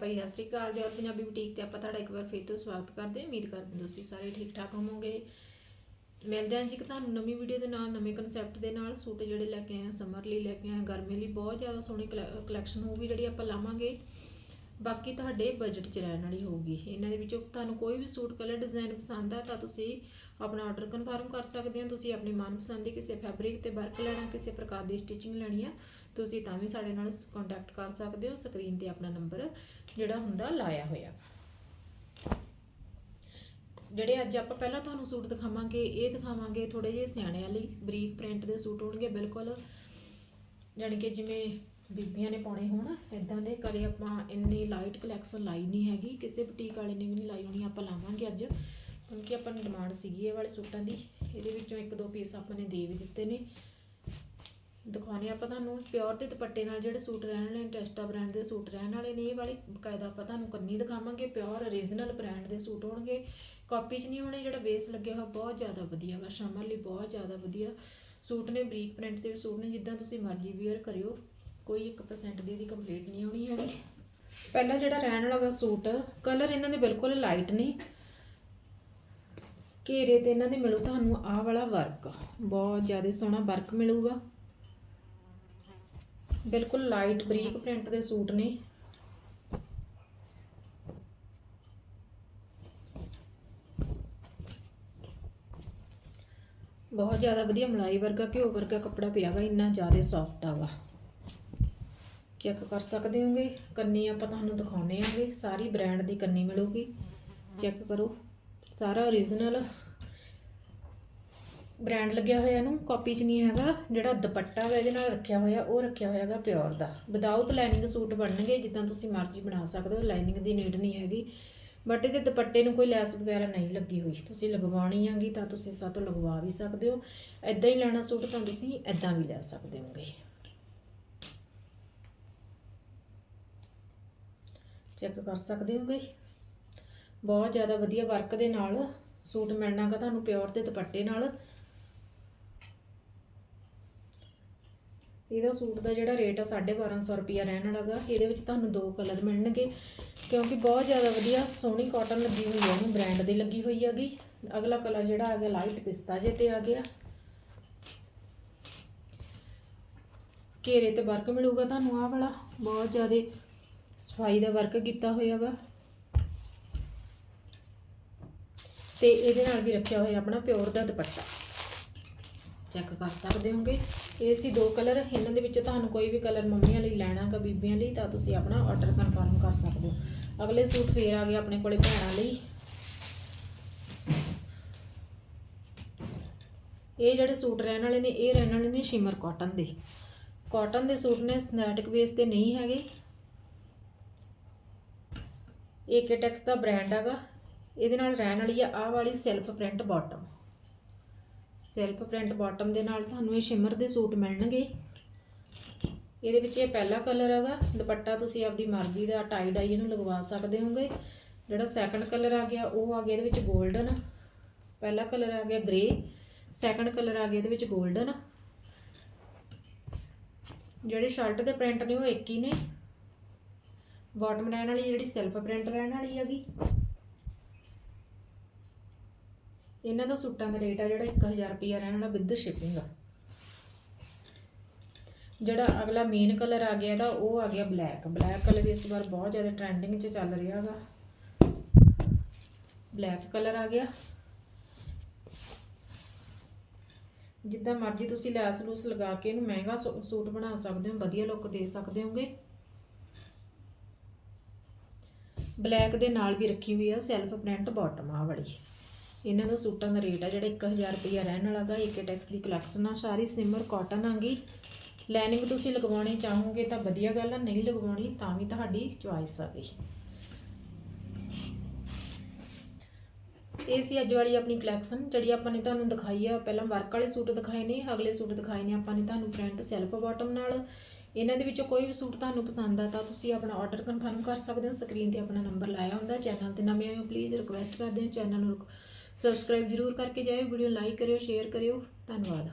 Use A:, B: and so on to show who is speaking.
A: ਭਰੀ ਸਤਿ ਸ਼੍ਰੀ ਅਕਾਲ ਜੀ। ਔਰ ਪੰਜਾਬੀ ਬੁਟੀਕ ਤੇ ਆਪਾਂ ਤੁਹਾਡਾ ਇੱਕ ਵਾਰ ਫਿਰ ਤੋਂ ਸਵਾਗਤ ਕਰਦੇ ਹਾਂ। ਉਮੀਦ ਕਰਦੇ ਹਾਂ ਤੁਸੀਂ ਸਾਰੇ ਠੀਕ ਠਾਕ ਹੋਵੋਗੇ। ਮਿਲਦੇ ਹਾਂ ਜੀ ਕਿ ਤੁਹਾਨੂੰ ਨਵੀਂ ਵੀਡੀਓ ਦੇ ਨਾਲ, ਨਵੇਂ ਕਨਸੈਪਟ ਦੇ ਨਾਲ। ਸੂਟ ਜਿਹੜੇ ਲੈ ਕੇ ਆਏ ਹਾਂ ਸਮਰ ਲਈ ਲੈ ਕੇ ਆਏ ਹਾਂ ਗਰਮੀ ਲਈ ਬਹੁਤ ਜ਼ਿਆਦਾ ਸੋਹਣੀ ਕਲੈਕਸ਼ਨ ਹੋਊਗੀ ਜਿਹੜੀ ਆਪਾਂ ਲਾਵਾਂਗੇ। ਬਾਕੀ ਤੁਹਾਡੇ ਬਜਟ 'ਚ ਰਹਿਣ ਵਾਲੀ ਹੋਊਗੀ ਇਹਨਾਂ ਦੇ ਵਿੱਚੋਂ ਤੁਹਾਨੂੰ ਕੋਈ ਵੀ ਸੂਟ ਕਲਰ ਡਿਜ਼ਾਈਨ ਪਸੰਦ ਆ, ਤਾਂ ਤੁਸੀਂ ਆਪਣਾ ਆਰਡਰ ਕਨਫਰਮ ਕਰ ਸਕਦੇ ਹੋ। ਤੁਸੀਂ ਆਪਣੇ ਮਨਪਸੰਦ ਦੀ ਕਿਸੇ ਫੈਬਰਿਕ ਤੇ ਵਰਕ ਲੈਣਾ, ਕਿਸੇ ਪ੍ਰਕਾਰ ਦੀ ਸਟਿਚਿੰਗ ਲੈਣੀ ਆ, ਤੁਸੀਂ ਤਾਂ ਵੀ ਸਾਡੇ ਨਾਲ ਕੰਟੈਕਟ ਕਰ ਸਕਦੇ ਹੋ। ਸਕਰੀਨ ਤੇ ਆਪਣਾ ਨੰਬਰ ਜਿਹੜਾ ਹੁੰਦਾ ਲਾਇਆ ਹੋਇਆ। ਜਿਹੜੇ ਅੱਜ ਆਪਾਂ ਪਹਿਲਾਂ ਤੁਹਾਨੂੰ ਸੂਟ ਦਿਖਾਵਾਂਗੇ, ਇਹ ਦਿਖਾਵਾਂਗੇ ਥੋੜੇ ਜਿਹੇ ਸਿਆਣਿਆਂ ਲਈ। ਬਰੀਕ ਪ੍ਰਿੰਟ ਦੇ ਸੂਟ ਹੋਣਗੇ, ਬਿਲਕੁਲ। ਜਾਣੀ ਕਿ ਜਿਵੇਂ ਬੀਬੀਆਂ ਨੇ ਪਾਉਣੇ ਹੋਣ ਇਦਾਂ ਦੇ ਕਦੇ ਆਪਾਂ ਇੰਨੀ ਲਾਈਟ ਕਲੈਕਸ਼ਨ ਲਾਈ ਨਹੀਂ ਹੈਗੀ, ਕਿਸੇ ਬੁਟੀਕ ਵਾਲੇ ਨੇ ਵੀ ਨਹੀਂ ਲਾਈ ਹੋਣੀ, ਆਪਾਂ ਲਾਵਾਂਗੇ ਅੱਜ। ਕਿਉਂਕਿ ਆਪਾਂ ਨੂੰ ਡਿਮਾਂਡ ਸੀਗੀ ਇਹ ਵਾਲੇ ਸੂਟਾਂ ਦੀ, ਇਹਦੇ ਵਿੱਚੋਂ ਇੱਕ ਦੋ ਪੀਸ ਆਪਾਂ ਨੇ ਦੇ ਵੀ ਦਿੱਤੇ ਨੇ। ਦਿਖਾਉਣੇ ਆਪਾਂ ਤੁਹਾਨੂੰ ਪਿਓਰ ਦੇ ਦੁਪੱਟੇ ਨਾਲ ਜਿਹੜੇ ਸੂਟ ਰਹਿਣ ਵਾਲੇ ਟੈਸਟਾ ਬ੍ਰਾਂਡ ਦੇ ਸੂਟ ਰਹਿਣ ਵਾਲੇ ਨੇ, ਇਹ ਵਾਲੇ ਬਕਾਇਦਾ ਆਪਾਂ ਤੁਹਾਨੂੰ ਕੰਨੀ ਦਿਖਾਵਾਂਗੇ ਪਿਓਰ origignal ਬ੍ਰਾਂਡ ਦੇ ਸੂਟ ਹੋਣਗੇ। ਕਾਪੀ 'ਚ ਨਹੀਂ ਹੋਣੇ, ਜਿਹੜਾ ਬੇਸ ਲੱਗਿਆ ਹੋਇਆ, ਬਹੁਤ ਜ਼ਿਆਦਾ ਵਧੀਆ ਗਾ ਸ਼ਮਰ ਲਈ ਬਹੁਤ ਜ਼ਿਆਦਾ ਵਧੀਆ। ਸੂਟ ਨੇ ਬਰੀਕ ਪ੍ਰਿੰਟ ਦੇ ਸੂਟ ਨੇ, ਜਿੱਦਾਂ ਤੁਸੀਂ ਮਰਜ਼ੀ ਵੇਅਰ ਕਰਿਓ। ਕੋਈ 1% ਦੀ ਇਹਦੀ ਕੰਪਲੀਟ ਨਹੀਂ ਹੋਣੀ ਹੈਗੀ। ਪਹਿਲਾ ਜਿਹੜਾ ਰਹਿਣ ਵਾਲਾ ਸੂਟ ਕਲਰ ਇਹਨਾਂ ਦੇ ਬਿਲਕੁਲ ਲਾਈਟ ਨੇ ਘੇਰੇ ਤੇ ਇਹਨਾਂ ਦੇ ਮਿਲੂ ਤੁਹਾਨੂੰ ਆਹ ਵਾਲਾ ਵਰਕ ਬਹੁਤ ਜ਼ਿਆਦਾ ਸੋਹਣਾ ਵਰਕ ਮਿਲੂਗਾ। ਬਿਲਕੁਲ ਲਾਈਟ ਬਰੀਕ ਪ੍ਰਿੰਟ ਦੇ ਸੂਟ ਨੇ। ਬਹੁਤ ਜ਼ਿਆਦਾ ਵਧੀਆ ਮਲਾਈ ਵਰਗਾ ਘਿਓ ਵਰਗਾ ਕੱਪੜਾ ਪਿਆਗਾ ਇੰਨਾ ਜ਼ਿਆਦਾ ਸੌਫਟ ਆਗਾ ਚੈੱਕ ਕਰ ਸਕਦੇ ਹੋਗੇ। ਕੰਨੀ ਆਪਾਂ ਤੁਹਾਨੂੰ ਦਿਖਾਉਨੇ ਆਂਗੇ। ਸਾਰੀ ਬ੍ਰਾਂਡ ਦੀ ਕੰਨੀ ਮਿਲੂਗੀ। ਚੈੱਕ ਕਰੋ। ਸਾਰਾ origignal ਬ੍ਰਾਂਡ ਲੱਗਿਆ ਹੋਇਆ ਇਹਨੂੰ। ਕਾਪੀ 'ਚ ਨਹੀਂ ਹੈਗਾ। ਜਿਹੜਾ ਦੁਪੱਟਾ ਵਾ ਇਹਦੇ ਨਾਲ ਰੱਖਿਆ ਹੋਇਆ, ਉਹ ਰੱਖਿਆ ਹੋਇਆ ਹੈਗਾ ਪਿਓਰ ਦਾ। ਵਿਦਆਊਟ ਲਾਈਨਿੰਗ ਸੂਟ ਬਣਨਗੇ, ਜਿੱਦਾਂ ਤੁਸੀਂ ਮਰਜ਼ੀ ਬਣਾ ਸਕਦੇ ਹੋ। ਲਾਈਨਿੰਗ ਦੀ ਨੀਡ ਨਹੀਂ ਹੈਗੀ। ਬਟ ਇਹਦੇ ਦੁਪੱਟੇ ਨੂੰ ਕੋਈ ਲੈਸ ਵਗੈਰਾ ਨਹੀਂ ਲੱਗੀ ਹੋਈ। ਤੁਸੀਂ ਲਗਵਾਉਣੀ ਆਂਗੀ ਤਾਂ ਤੁਸੀਂ ਸਾਤੋਂ ਲਗਵਾ ਵੀ ਸਕਦੇ ਹੋ। ਐਦਾਂ ਹੀ ਲੈਣਾ ਸੂਟ ਤਾਂ ਤੁਸੀਂ ਐਦਾਂ ਵੀ ਲੈ ਸਕਦੇ ਹੋਗੇ। ਚੈੱਕ ਕਰ ਸਕਦੇ ਹੋ ਹੋਗੇ। ਬਹੁਤ ਜ਼ਿਆਦਾ ਵਧੀਆ ਵਰਕ ਦੇ ਨਾਲ ਸੂਟ ਮਿਲਣਾਗਾ ਤੁਹਾਨੂੰ ਪਿਓਰ ਦੇ ਦੁਪੱਟੇ ਨਾਲ। ਇਹਦਾ ਸੂਟ ਦਾ ਜਿਹੜਾ ਰੇਟ ਆ 1250 ਰੁਪਿਆ ਰਹਿਣ ਵਾਲਾਗਾ ਇਹਦੇ ਵਿੱਚ ਤੁਹਾਨੂੰ ਦੋ ਕਲਰ ਮਿਲਣਗੇ, ਕਿਉਂਕਿ ਬਹੁਤ ਜ਼ਿਆਦਾ ਵਧੀਆ ਸੋਹਣੀ ਕਾਟਨ ਲੱਗੀ ਹੋਈ ਹੈ ਇਹਨੂੰ ਬ੍ਰਾਂਡ ਦੀ ਲੱਗੀ ਹੋਈ ਹੈਗੀ ਅਗਲਾ ਕਲਰ ਜਿਹੜਾ ਆ ਗਿਆ ਲਾਈਟ ਪਿਸਤਾ ਜੇ ਤੇ ਆ ਗਿਆ। ਘੇਰੇ ਤੇ ਵਰਕ ਮਿਲੂਗਾ ਤੁਹਾਨੂੰ ਆਹ ਵਾਲਾ। ਬਹੁਤ ਜ਼ਿਆਦਾ ਸਫ਼ਾਈ ਦਾ ਵਰਕ ਕੀਤਾ ਹੋਇਆਗਾ। ਤੇ ਇਹਦੇ ਨਾਲ ਵੀ ਰੱਖਿਆ ਹੋਇਆ ਆਪਣਾ ਪਿਓਰ ਦਾ ਦੁਪੱਟਾ। ਚੈੱਕ ਕਰ ਸਕਦੇ ਹੋਗੇ। ਇਹ ਸੀ ਦੋ ਕਲਰ ਇਹਨਾਂ ਦੇ ਵਿੱਚ ਤੁਹਾਨੂੰ ਕੋਈ ਵੀ ਕਲਰ ਮੰਮੀਆਂ ਲਈ ਲੈਣਾ ਹੈ ਬੀਬੀਆਂ ਲਈ, ਤਾਂ ਤੁਸੀਂ ਆਪਣਾ ਆਰਡਰ ਕਨਫਰਮ ਕਰ ਸਕਦੇ ਹੋ। ਅਗਲੇ ਸੂਟ ਫੇਰ ਆ ਗਏ ਆਪਣੇ ਕੋਲੇ ਭੈਣਾਂ ਲਈ। ਇਹ ਜਿਹੜੇ ਸੂਟ ਰਹਿਣ ਵਾਲੇ ਨੇ, ਇਹ ਰਹਿਣ ਵਾਲੇ ਨੇ ਸ਼ਿਮਰ ਕਾਟਨ ਦੇ। ਕਾਟਨ ਦੇ ਸੂਟ ਨੇ ਸਿੰਥੈਟਿਕ ਬੇਸ ਤੇ ਨਹੀਂ ਹੈਗੇ। ਏਕੇਟੈਕਸ ਦਾ ਬ੍ਰਾਂਡ ਹੈਗਾ। ਇਹਦੇ ਨਾਲ ਰਹਿਣ ਵਾਲੀ ਆ, ਆਹ ਵਾਲੀ self print bottom self print bottom ਦੇ ਨਾਲ ਤੁਹਾਨੂੰ ਇਹ ਸ਼ਿਮਰ ਦੇ ਸੂਟ ਮਿਲਣਗੇ। ਇਹਦੇ ਵਿੱਚ ਇਹ ਪਹਿਲਾ ਕਲਰ ਹੈਗਾ। ਦੁਪੱਟਾ ਤੁਸੀਂ ਆਪਦੀ ਮਰਜ਼ੀ ਦਾ ਟਾਈ ਡਾਈ ਇਹਨੂੰ ਲਗਵਾ ਸਕਦੇ ਹੋਗੇ। ਜਿਹੜਾ ਸੈਕੰਡ ਕਲਰ ਆ ਗਿਆ, ਉਹ ਆ ਗਿਆ ਇਹਦੇ ਵਿੱਚ 골ਡਨ ਪਹਿਲਾ ਕਲਰ ਆ ਗਿਆ ਗ੍ਰੇ ਸੈਕੰਡ ਕਲਰ ਆ ਗਿਆ ਇਹਦੇ ਵਿੱਚ 골ਡਨ ਜਿਹੜੇ ਸ਼ਰਟ ਦੇ ਪ੍ਰਿੰਟ ਨੇ, ਉਹ ਇੱਕ ਹੀ ਨੇ। ਬਾਟਮ ਰਹਿਣ ਵਾਲੀ ਜਿਹੜੀ ਸੈਲਫ ਪ੍ਰਿੰਟ ਰਹਿਣ ਵਾਲੀ ਹੈਗੀ। ਇਹਨਾਂ ਦਾ ਸੂਟਾਂ ਦਾ ਰੇਟ ਆ ਜਿਹੜਾ 1000 ਰੁਪਿਆ ਰਹਿਣ ਵਾਲਾ ਵਿਦ ਸ਼ਿਪਿੰਗ ਆ। ਜਿਹੜਾ ਅਗਲਾ ਮੇਨ ਕਲਰ ਆ ਗਿਆ ਇਹਦਾ, ਉਹ ਆ ਗਿਆ ਬਲੈਕ ਬਲੈਕ ਕਲਰ ਇਸ ਵਾਰ ਬਹੁਤ ਜ਼ਿਆਦਾ ਟ੍ਰੈਂਡਿੰਗ 'ਚ ਚੱਲ ਰਿਹਾ ਹੈਗਾ ਬਲੈਕ ਕਲਰ ਆ ਗਿਆ। ਜਿੱਦਾਂ ਮਰਜ਼ੀ ਤੁਸੀਂ ਲੈਸ ਲੂਸ ਲਗਾ ਕੇ ਇਹਨੂੰ ਮਹਿੰਗਾ ਸੂ- ਸੂਟ ਬਣਾ ਸਕਦੇ ਹੋ, ਵਧੀਆ ਲੁੱਕ ਦੇ ਸਕਦੇ ਹੋਗੇ। ਬਲੈਕ ਦੇ ਨਾਲ ਵੀ ਰੱਖੀ ਹੋਈ ਆ, ਸੈਲਫ ਪ੍ਰਿੰਟ ਬਾਟਮ ਆ ਵਾਲੀ। ਇਹਨਾਂ ਦਾ ਸੂਟਾਂ ਦਾ ਰੇਟ ਆ ਜਿਹੜਾ 1000 ਰੁਪਇਆ ਰਹਿਣ ਵਾਲਾ ਗਾ ਏਕਟੈਕਸ ਦੀ ਕਲੈਕਸ਼ਨ ਆ ਸਾਰੀ ਸਿਮਰ ਕਾਟਨ ਆਂਗੀ ਲਾਈਨਿੰਗ ਤੁਸੀਂ ਲਗਵਾਉਣੀ ਚਾਹੋਗੇ ਤਾਂ ਵਧੀਆ ਗੱਲ ਆ, ਨਹੀਂ ਲਗਵਾਉਣੀ ਤਾਂ ਵੀ ਤੁਹਾਡੀ ਚੁਆਇਸ ਆ ਗਈ। ਇਹ ਸੀ ਅੱਜ ਵਾਲੀ ਆਪਣੀ ਕਲੈਕਸ਼ਨ ਜਿਹੜੀ ਆਪਾਂ ਨੇ ਤੁਹਾਨੂੰ ਦਿਖਾਈ ਆ। ਪਹਿਲਾਂ ਵਰਕ ਵਾਲੇ ਸੂਟ ਦਿਖਾਏ ਨੇ, ਅਗਲੇ ਸੂਟ ਦਿਖਾਏ ਨੇ ਆਪਾਂ ਨੇ ਤੁਹਾਨੂੰ ਪ੍ਰਿੰਟ ਸੈਲਫ ਬਾਟਮ ਨਾਲ। ਇਹਨਾਂ ਦੇ ਵਿੱਚੋਂ ਕੋਈ ਵੀ ਸੂਟ ਤੁਹਾਨੂੰ ਪਸੰਦ ਆ ਤਾਂ ਤੁਸੀਂ ਆਪਣਾ ਆਰਡਰ ਕਨਫਰਮ ਕਰ ਸਕਦੇ ਹੋ। ਸਕਰੀਨ ਤੇ ਆਪਣਾ ਨੰਬਰ ਲਾਇਆ ਹੁੰਦਾ। ਚੈਨਲ ਤੇ ਨਵੇਂ ਆਏ ਹੋ ਪਲੀਜ਼ ਰਿਕੁਐਸਟ ਕਰਦੇ ਹਾਂ। ਚੈਨਲ ਨੂੰ ਸਬਸਕ੍ਰਾਈਬ ਜ਼ਰੂਰ ਕਰਕੇ ਜਾਇਓ। ਵੀਡੀਓ ਲਾਈਕ ਕਰਿਓ ਸ਼ੇਅਰ ਕਰਿਓ। ਧੰਨਵਾਦ।